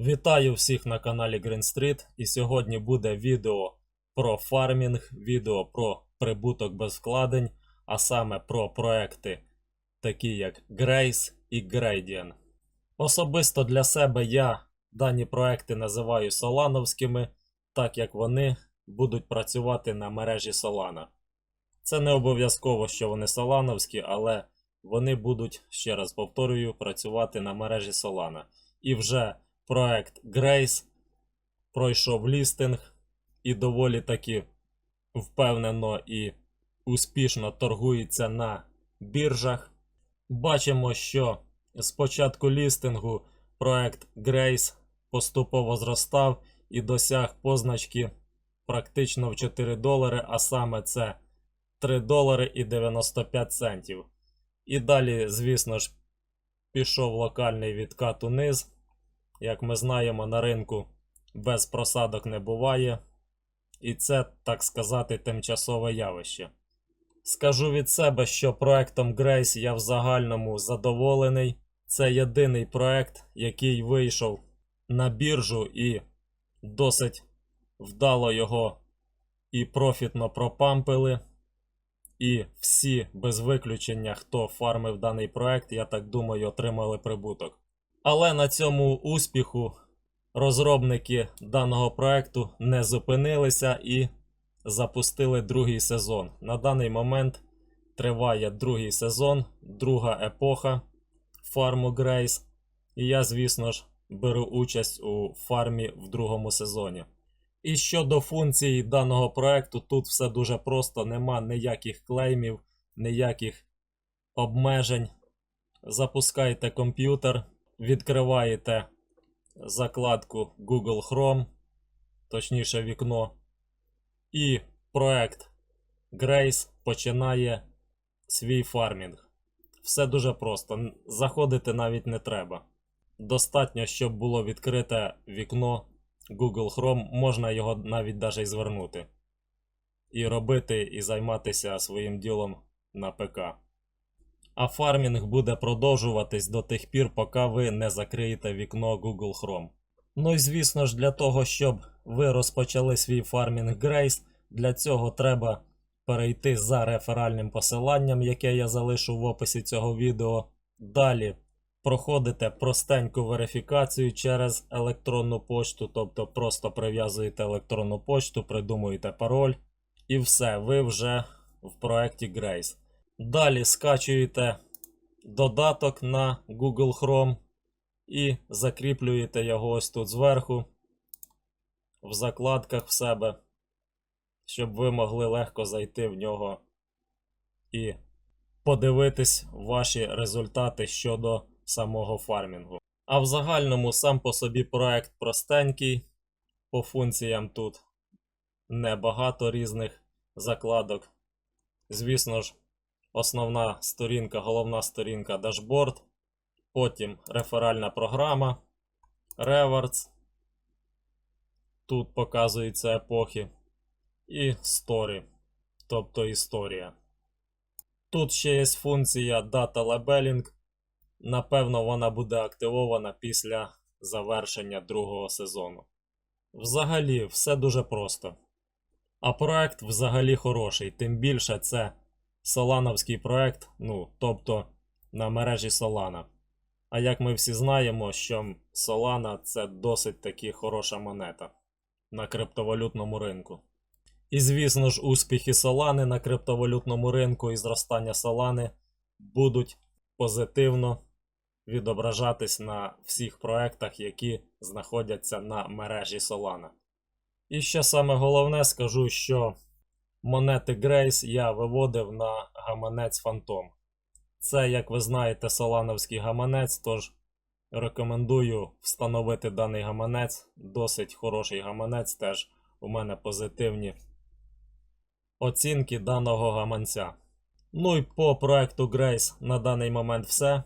Вітаю всіх на каналі Green Street і сьогодні буде відео про фармінг, відео про прибуток без вкладень, а саме про проекти такі як Grace і Gradient. Особисто для себе я дані проекти називаю солановськими, так як вони будуть працювати на мережі Solana. Це не обов'язково, що вони солановські, але вони будуть, ще раз повторюю, працювати на мережі Solana. І вже проект Grace пройшов лістинг і доволі таки впевнено і успішно торгується на біржах. Бачимо, що з початку лістингу проект Grace поступово зростав і досяг позначки практично в 4 долари, а саме це 3 долари і 95 центів. І далі, звісно ж, пішов локальний відкат униз. Як ми знаємо, на ринку без просадок не буває. І це, так сказати, тимчасове явище. Скажу від себе, що проектом Grace я в загальному задоволений. Це єдиний проект, який вийшов на біржу і досить вдало його і профітно пропампили. І всі без виключення, хто фармив даний проект, я так думаю, отримали прибуток. Але на цьому успіху розробники даного проекту не зупинилися і запустили другий сезон. На даний момент триває другий сезон, друга епоха фарму Grace. І я, звісно ж, беру участь у фармі в другому сезоні. І щодо функцій даного проекту, тут все дуже просто, нема ніяких клеймів, ніяких обмежень. Запускаєте комп'ютер, відкриваєте закладку Google Chrome, точніше вікно, і проект Grace починає свій фармінг. Все дуже просто. Заходити навіть не треба. Достатньо, щоб було відкрите вікно Google Chrome, можна його навіть даже й звернути. І робити і займатися своїм ділом на ПК. А фармінг буде продовжуватись до тих пір, поки ви не закриєте вікно Google Chrome. Ну і звісно ж, для того, щоб ви розпочали свій фармінг Grace, для цього треба перейти за реферальним посиланням, яке я залишу в описі цього відео. Далі проходите простеньку верифікацію через електронну пошту, тобто просто прив'язуєте електронну пошту, придумуєте пароль, і все, ви вже в проєкті Grace. Далі скачуєте додаток на Google Chrome і закріплюєте його ось тут зверху, в закладках в себе, щоб ви могли легко зайти в нього і подивитись ваші результати щодо самого фармінгу. А в загальному сам по собі проект простенький. По функціям тут небагато різних закладок. Звісно ж, основна сторінка, головна сторінка дашборд, потім реферальна програма, Rewards. Тут показуються епохи. І Story, тобто історія. Тут ще є функція Data Labeling. Напевно, вона буде активована після завершення другого сезону. Взагалі, все дуже просто. А проект взагалі хороший, тим більше це солановський проект, ну, тобто на мережі Solana. А як ми всі знаємо, що Solana це досить таки хороша монета на криптовалютному ринку. І звісно ж, успіхи Solana на криптовалютному ринку і зростання Solana будуть позитивно відображатись на всіх проектах, які знаходяться на мережі Solana. І ще саме головне скажу, що монети Grace я виводив на гаманець Phantom. Це, як ви знаєте, солановський гаманець, тож рекомендую встановити даний гаманець. Досить хороший гаманець, теж у мене позитивні оцінки даного гаманця. Ну і по проекту Grace на даний момент все.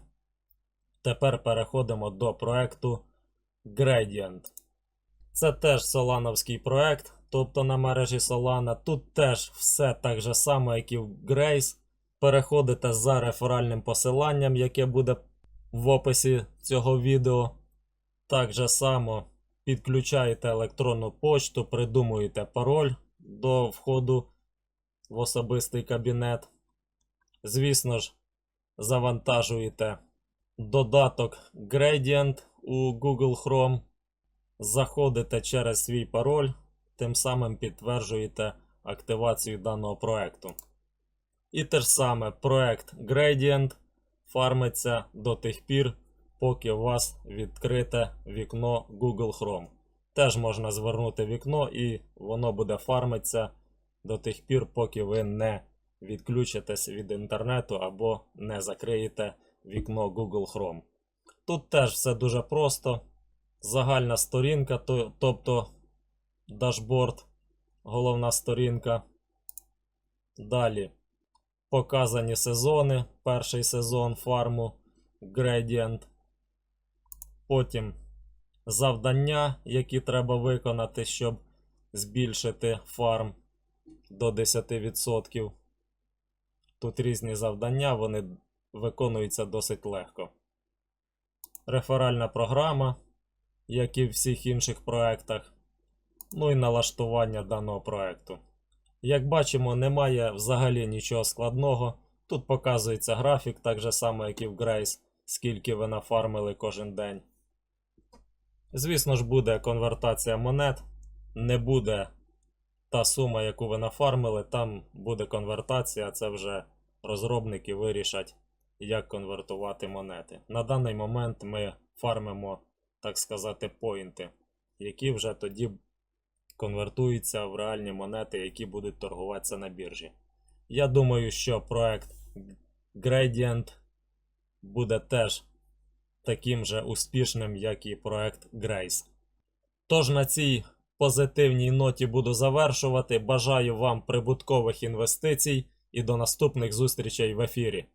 Тепер переходимо до проекту Gradient. Це теж солановський проект, тобто на мережі Solana. Тут теж все так же само, як і в Grace. Переходите за реферальним посиланням, яке буде в описі цього відео. Так же само підключаєте електронну почту, придумуєте пароль до входу в особистий кабінет. Звісно ж, завантажуєте додаток Gradient у Google Chrome, заходите через свій пароль, тим самим підтверджуєте активацію даного проекту. І те ж саме проект Gradient фармиться до тих пір, поки у вас відкрите вікно Google Chrome. Теж можна звернути вікно і воно буде фармитися до тих пір, поки ви не відключитесь від інтернету або не закриєте вікно Google Chrome. Тут теж все дуже просто. Загальна сторінка, то- тобто дашборд, головна сторінка. Далі показані сезони. Перший сезон фарму Gradient. Потім завдання, які треба виконати, щоб збільшити фарм до 10%. Тут різні завдання, вони виконуються досить легко. Реферальна програма, як і в всіх інших проектах. Ну і налаштування даного проекту. Як бачимо, немає взагалі нічого складного. Тут показується графік, так же само, як і в Grace, скільки ви нафармили кожен день. Звісно ж, буде конвертація монет. Не буде та сума, яку ви нафармили, там буде конвертація, це вже розробники вирішать, як конвертувати монети. На даний момент ми фармимо, так сказати, поінти, які вже тоді конвертуються в реальні монети, які будуть торгуватися на біржі. Я думаю, що проект Gradient буде теж таким же успішним, як і проект Grace. Тож на цій позитивній ноті буду завершувати. Бажаю вам прибуткових інвестицій і до наступних зустрічей в ефірі.